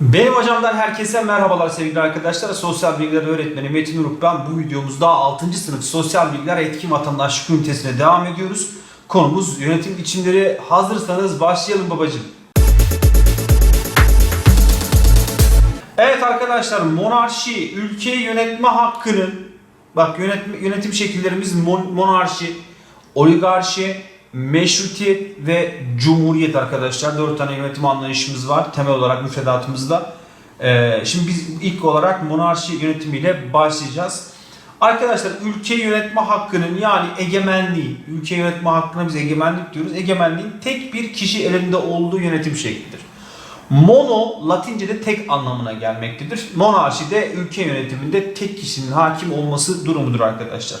Benim hocamdan herkese merhabalar sevgili arkadaşlar. Sosyal Bilgiler Öğretmeni Metin Uruk ben. Bu videomuzda 6. sınıf Sosyal Bilgiler Etkin Vatandaşlık ünitesine devam ediyoruz. Konumuz yönetim biçimleri. Hazırsanız başlayalım babacığım. Evet arkadaşlar monarşi ülkeyi yönetme hakkının bak yönetme, yönetim şekillerimiz mon- monarşi, oligarşi, meşrutiyet ve cumhuriyet arkadaşlar. Dört tane yönetim anlayışımız var temel olarak müfredatımızda. Ee, şimdi biz ilk olarak monarşi yönetimiyle başlayacağız. Arkadaşlar ülkeyi yönetme hakkının yani egemenliği, ülke yönetme hakkına biz egemenlik diyoruz. Egemenliğin tek bir kişi elinde olduğu yönetim şeklidir. Mono Latince'de tek anlamına gelmektedir. Monarşi de ülke yönetiminde tek kişinin hakim olması durumudur arkadaşlar.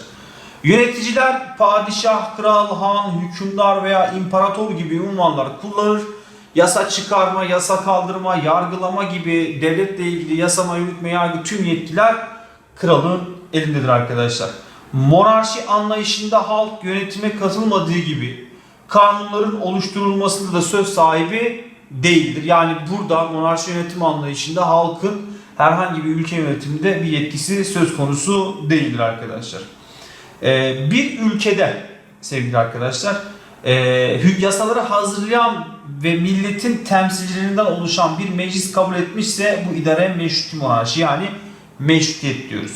Yöneticiler padişah, kral, han, hükümdar veya imparator gibi unvanlar kullanır. Yasa çıkarma, yasa kaldırma, yargılama gibi devletle ilgili yasama, yürütme, yargı tüm yetkiler kralın elindedir arkadaşlar. Monarşi anlayışında halk yönetime katılmadığı gibi kanunların oluşturulmasında da söz sahibi değildir. Yani burada monarşi yönetim anlayışında halkın herhangi bir ülke yönetiminde bir yetkisi söz konusu değildir arkadaşlar. Ee, bir ülkede sevgili arkadaşlar e, yasaları hazırlayan ve milletin temsilcilerinden oluşan bir meclis kabul etmişse bu idare meşruti monarşi yani meşrutiyet diyoruz.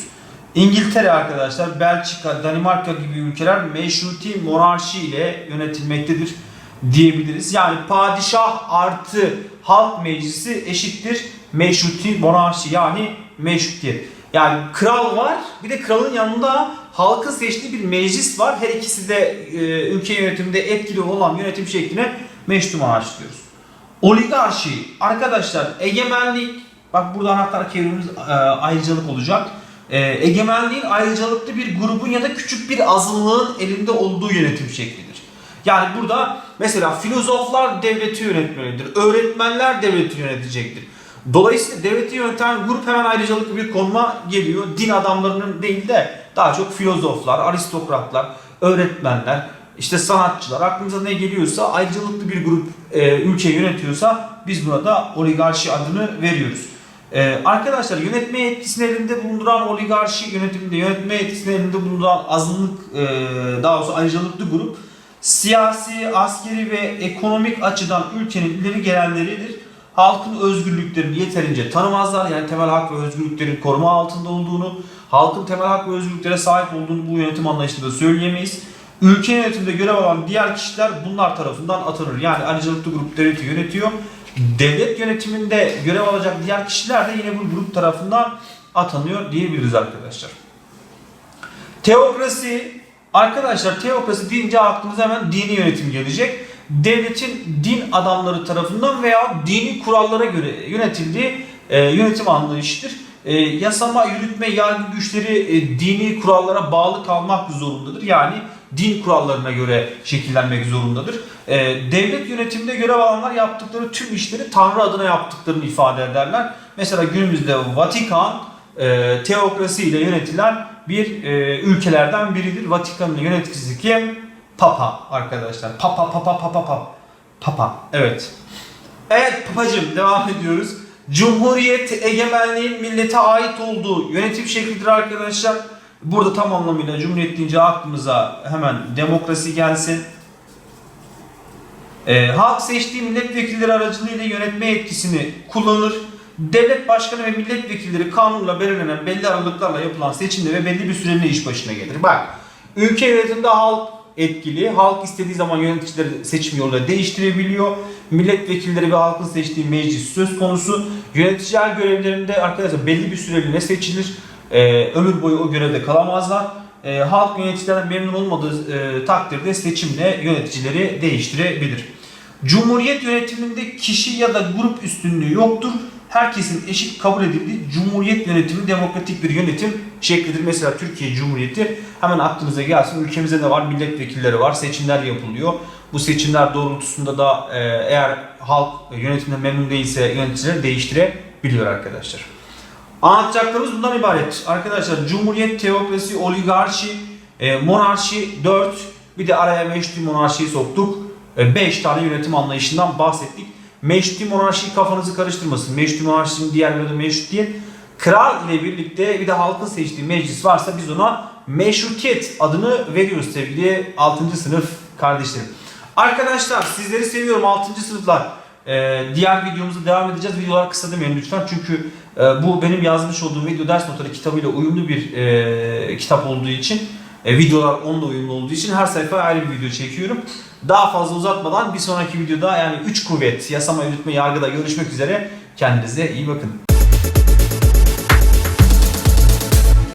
İngiltere arkadaşlar, Belçika, Danimarka gibi ülkeler meşruti monarşi ile yönetilmektedir diyebiliriz. Yani padişah artı halk meclisi eşittir meşruti monarşi yani meşrutiyet. Yani kral var bir de kralın yanında halkın seçtiği bir meclis var. Her ikisi de e, ülke yönetiminde etkili olan yönetim şekline meşruti monarşi diyoruz. Oligarşi arkadaşlar egemenlik bak burada anahtar kelimemiz e, ayrıcalık olacak. E, egemenliğin ayrıcalıklı bir grubun ya da küçük bir azınlığın elinde olduğu yönetim şeklidir. Yani burada mesela filozoflar devleti yönetmelidir. Öğretmenler devleti yönetecektir. Dolayısıyla devleti yöneten grup hemen ayrıcalıklı bir konuma geliyor. Din adamlarının değil de daha çok filozoflar, aristokratlar, öğretmenler, işte sanatçılar aklınıza ne geliyorsa ayrıcalıklı bir grup e, ülke yönetiyorsa biz buna da oligarşi adını veriyoruz. E, arkadaşlar yönetme yetkisini elinde bulunduran oligarşi yönetiminde yönetme yetkisini elinde bulunduran azınlık e, daha doğrusu ayrıcalıklı grup siyasi, askeri ve ekonomik açıdan ülkenin ileri gelenleridir. Halkın özgürlüklerini yeterince tanımazlar. Yani temel hak ve özgürlüklerin koruma altında olduğunu, halkın temel hak ve özgürlüklere sahip olduğunu bu yönetim anlayışında söyleyemeyiz. Ülke yönetiminde görev alan diğer kişiler bunlar tarafından atanır. Yani ayrıcalıklı grup devleti yönetiyor. Devlet yönetiminde görev alacak diğer kişiler de yine bu grup tarafından atanıyor diyebiliriz arkadaşlar. Teokrasi arkadaşlar teokrasi deyince aklınıza hemen dini yönetim gelecek. Devletin din adamları tarafından veya dini kurallara göre yönetildiği e, yönetim anlayışıdır. E, yasama, yürütme, yargı güçleri e, dini kurallara bağlı kalmak zorundadır. Yani din kurallarına göre şekillenmek zorundadır. E, devlet yönetiminde görev alanlar yaptıkları tüm işleri Tanrı adına yaptıklarını ifade ederler. Mesela günümüzde Vatikan e, teokrasi ile yönetilen bir e, ülkelerden biridir. Vatikan'ın yöneticisi kim? Papa arkadaşlar. Papa papa papa papa. Papa. Evet. Evet papacım devam ediyoruz. Cumhuriyet egemenliğin millete ait olduğu yönetim şeklidir arkadaşlar. Burada tam anlamıyla cumhuriyet deyince aklımıza hemen demokrasi gelsin. Ee, halk seçtiği milletvekilleri aracılığıyla yönetme yetkisini kullanır. Devlet başkanı ve milletvekilleri kanunla belirlenen belli aralıklarla yapılan seçimde ve belli bir süreliğine iş başına gelir. Bak, ülke yönetiminde halk etkili. Halk istediği zaman yöneticileri seçim yoluyla değiştirebiliyor. Milletvekilleri ve halkın seçtiği meclis söz konusu. Yöneticiler görevlerinde arkadaşlar belli bir süreliğine seçilir. Ee, ömür boyu o görevde kalamazlar. Ee, halk yöneticilerden memnun olmadığı e, takdirde seçimle yöneticileri değiştirebilir. Cumhuriyet yönetiminde kişi ya da grup üstünlüğü yoktur. Herkesin eşit kabul edildiği cumhuriyet yönetimi demokratik bir yönetim şeklidir. Mesela Türkiye Cumhuriyeti hemen aklınıza gelsin. Ülkemizde de var milletvekilleri var. Seçimler yapılıyor. Bu seçimler doğrultusunda da e, eğer halk yönetimden memnun değilse yöneticileri değiştirebiliyor arkadaşlar. Anlatacaklarımız bundan ibaret. Arkadaşlar Cumhuriyet, teokrasi, oligarşi, e, monarşi 4 bir de araya meşruti monarşiyi soktuk. 5 tane yönetim anlayışından bahsettik. Meşruti monarşi kafanızı karıştırmasın. Meşruti monarşinin diğer bir adı meşrutiyet. Kral ile birlikte bir de halkın seçtiği meclis varsa biz ona meşrutiyet adını veriyoruz sevgili 6. sınıf kardeşlerim. Arkadaşlar sizleri seviyorum 6. sınıflar. Ee, diğer videomuza devam edeceğiz. Videolar kısa demeyin lütfen çünkü e, bu benim yazmış olduğum video ders notları kitabıyla uyumlu bir e, kitap olduğu için e, videolar onunla uyumlu olduğu için her sayfa ayrı bir video çekiyorum. Daha fazla uzatmadan bir sonraki videoda yani 3 kuvvet yasama, yürütme, yargıda görüşmek üzere. Kendinize iyi bakın.